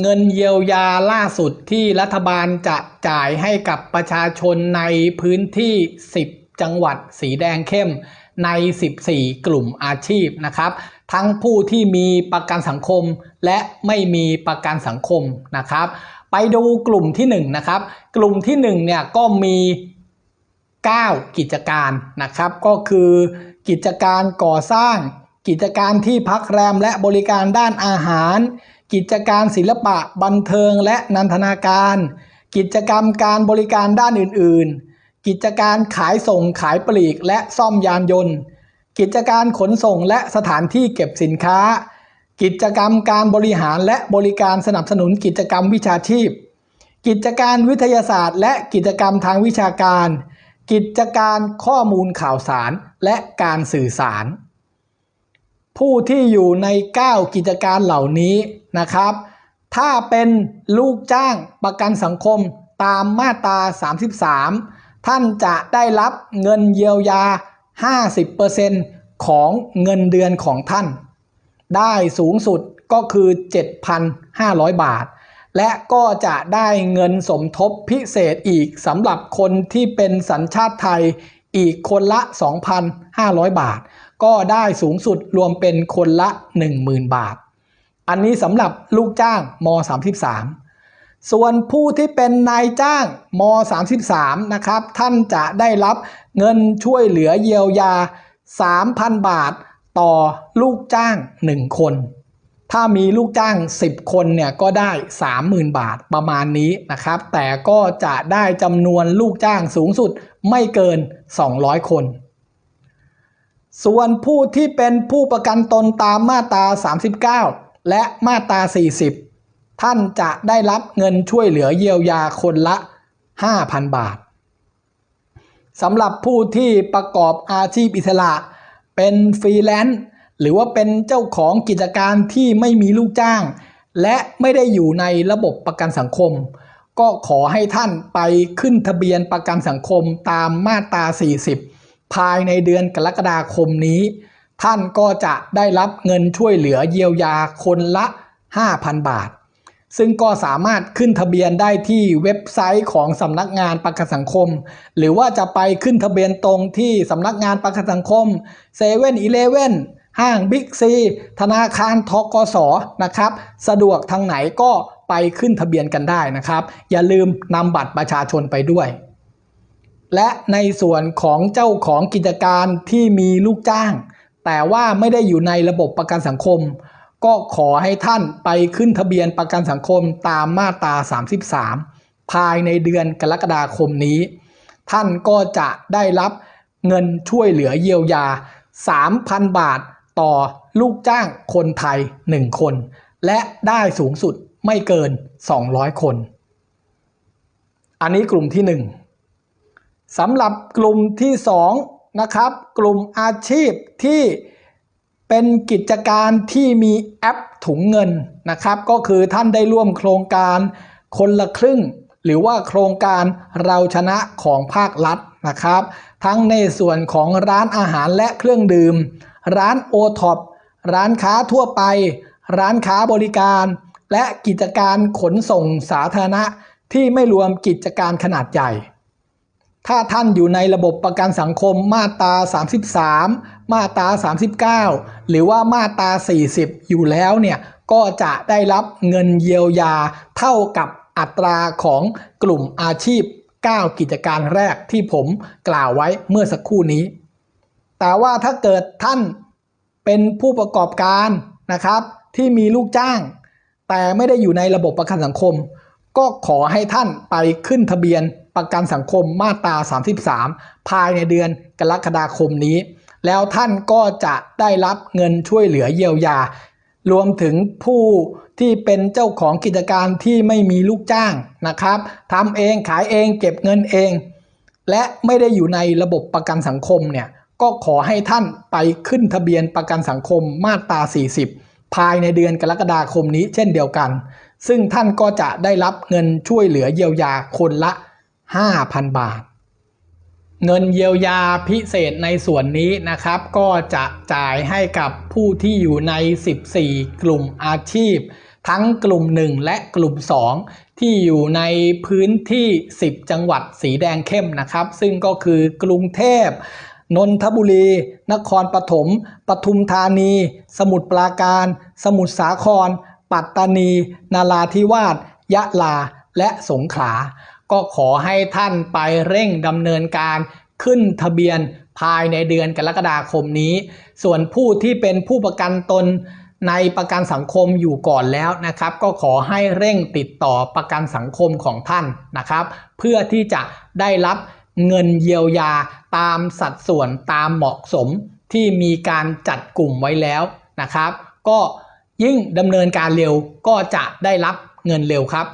เงินเยียวยาล่าสุดที่รัฐบาลจะจ่ายให้กับประชาชนในพื้นที่ 10 จังหวัดสีแดงเข้มใน 14 กลุ่มอาชีพนะครับ ทั้งผู้ที่มีประกันสังคมและไม่มีประกันสังคมนะครับ ไปดูกลุ่มที่ 1 นะครับ กลุ่มที่ 1 เนี่ยก็มี 9 กิจการนะครับ ก็คือกิจการก่อสร้างกิจการที่พักแรมและบริการด้านอาหาร กิจการศิลปะบันเทิงและนันทนาการ กิจกรรมการบริการด้านอื่น ๆ กิจการขายส่งขายปลีกและซ่อมยานยนต์ กิจการขนส่งและสถานที่เก็บสินค้า กิจกรรมการบริหารและบริการสนับสนุนกิจกรรมวิชาชีพ กิจการวิทยาศาสตร์ และกิจกรรมทางวิชาการ กิจการข้อมูลข่าวสารและการสื่อสาร ผู้ที่อยู่ใน 9 กิจการเหล่านี้ นะครับ ถ้าเป็นลูกจ้างประกันสังคมตามมาตรา 33 ท่านจะได้รับเงินเยียวยา 50%ของเงินเดือนของท่าน ได้สูงสุดก็คือ 7,500 บาท และก็จะได้เงินสมทบพิเศษอีกสำหรับคนที่เป็นสัญชาติไทยอีกคนละ 2,500 บาท ก็ได้สูงสุดรวมเป็นคนละ 10,000 บาท อันนี้สำหรับลูกจ้างม 33 ส่วนผู้ที่เป็นนายจ้างม 33 นะครับ ท่านจะได้รับเงินช่วยเหลือเยียวยา 3,000 บาทต่อลูกจ้าง 1 คน ถ้ามีลูกจ้าง 10 คนเนี่ยก็ได้ 30,000 บาทประมาณนี้นะครับ แต่ก็จะได้จำนวนลูกจ้างสูงสุดไม่เกิน 200 คนส่วนผู้ที่เป็นผู้ประกันตนตามมาตรา 39 และมาตรา 40 ท่านจะได้รับเงินช่วยเหลือเยียวยาคนละ 5,000 บาทสำหรับผู้ที่ประกอบอาชีพอิสระ เป็นฟรีแลนซ์หรือว่าเป็นเจ้าของกิจการที่ไม่มีลูกจ้าง และไม่ได้อยู่ในระบบประกันสังคม ก็ขอให้ท่านไปขึ้นทะเบียนประกันสังคมตามมาตรา 40 ภายในเดือนกรกฎาคมนี้ ท่านก็จะได้รับเงินช่วยเหลือเยียวยาคนละ 5,000 บาท ซึ่งก็สามารถขึ้นทะเบียนได้ที่เว็บไซต์ของสำนักงานประกันสังคม หรือว่าจะไปขึ้นทะเบียนตรงที่สำนักงานประกันสังคมเซเว่นอีเลเว่นห้างบิ๊กซีธนาคารทกสนะครับ สะดวกทางไหนก็ไปขึ้นทะเบียนกันได้นะครับ อย่าลืมนำบัตรประชาชนไปด้วย และในส่วนของเจ้าของกิจการที่มีลูกจ้าง แต่ว่าไม่ได้อยู่ในระบบประกันสังคม ก็ขอให้ท่านไปขึ้นทะเบียนประกันสังคมตามมาตรา 33 ภายในเดือนกรกฎาคมนี้ ท่านก็จะได้รับเงินช่วยเหลือเยียวยา 3,000 บาทต่อลูกจ้างคนไทย 1 คน และได้สูงสุดไม่เกิน 200 คน อันนี้กลุ่มที่ 1สำหรับกลุ่มที่ 2 นะครับ กลุ่มอาชีพที่เป็นกิจการที่มีแอปถุงเงินนะครับ ก็คือท่านได้ร่วมโครงการคนละครึ่ง หรือว่าโครงการเราชนะของภาครัฐนะครับ ทั้งในส่วนของร้านอาหารและเครื่องดื่ม ร้านโอท็อปร้านค้าทั่วไป ร้านค้าบริการ และกิจการขนส่งสาธารณะที่ไม่รวมกิจการขนาดใหญ่ ถ้าท่านอยู่ในระบบประกันสังคมมาตรา 33 มาตรา 39 หรือว่ามาตรา 40 อยู่แล้วเนี่ยก็จะได้รับเงินเยียวยาเท่ากับอัตราของกลุ่มอาชีพ 9 กิจการแรกที่ผมกล่าวไว้เมื่อสักครู่นี้ แต่ว่าถ้าเกิดท่านเป็นผู้ประกอบการนะครับที่มีลูกจ้าง แต่ไม่ได้อยู่ในระบบประกันสังคม ก็ขอให้ท่านไปขึ้นทะเบียน ประกันสังคมมาตรา 33 ภายในเดือนกรกฎาคมนี้ แล้วท่านก็จะได้รับเงินช่วยเหลือเยียวยา รวมถึงผู้ที่เป็นเจ้าของกิจการที่ไม่มีลูกจ้างนะครับทำเองขายเองเก็บเงินเอง และไม่ได้อยู่ในระบบประกันสังคมเนี่ยก็ขอให้ท่านไปขึ้นทะเบียนประกันสังคมมาตรา 40 ภายในเดือนกรกฎาคมนี้เช่นเดียวกัน ซึ่งท่านก็จะได้รับเงินช่วยเหลือเยียวยาคนละ 5,000 บาท เงินเยียวยาพิเศษในส่วนนี้นะครับ ก็จะจ่ายให้กับผู้ที่อยู่ใน 14 กลุ่มอาชีพ ทั้งกลุ่ม 1 และกลุ่ม 2 ที่อยู่ในพื้นที่ 10 จังหวัดสีแดงเข้มนะครับ ซึ่งก็คือกรุงเทพนนทบุรี นครปฐม ปทุมธานี สมุทรปราการ สมุทรสาคร ปัตตานี นาราธิวาส ยะลา และสงขลา ก็ขอให้ท่านไปเร่งดำเนินการขึ้นทะเบียนภายในเดือนกรกฎาคมนี้ ส่วนผู้ที่เป็นผู้ประกันตนในประกันสังคมอยู่ก่อนแล้วนะครับ ก็ขอให้เร่งติดต่อประกันสังคมของท่านนะครับ เพื่อที่จะได้รับเงินเยียวยาตามสัดส่วนตามเหมาะสมที่มีการจัดกลุ่มไว้แล้วนะครับ ก็ยิ่งดำเนินการเร็วก็จะได้รับเงินเร็วครับ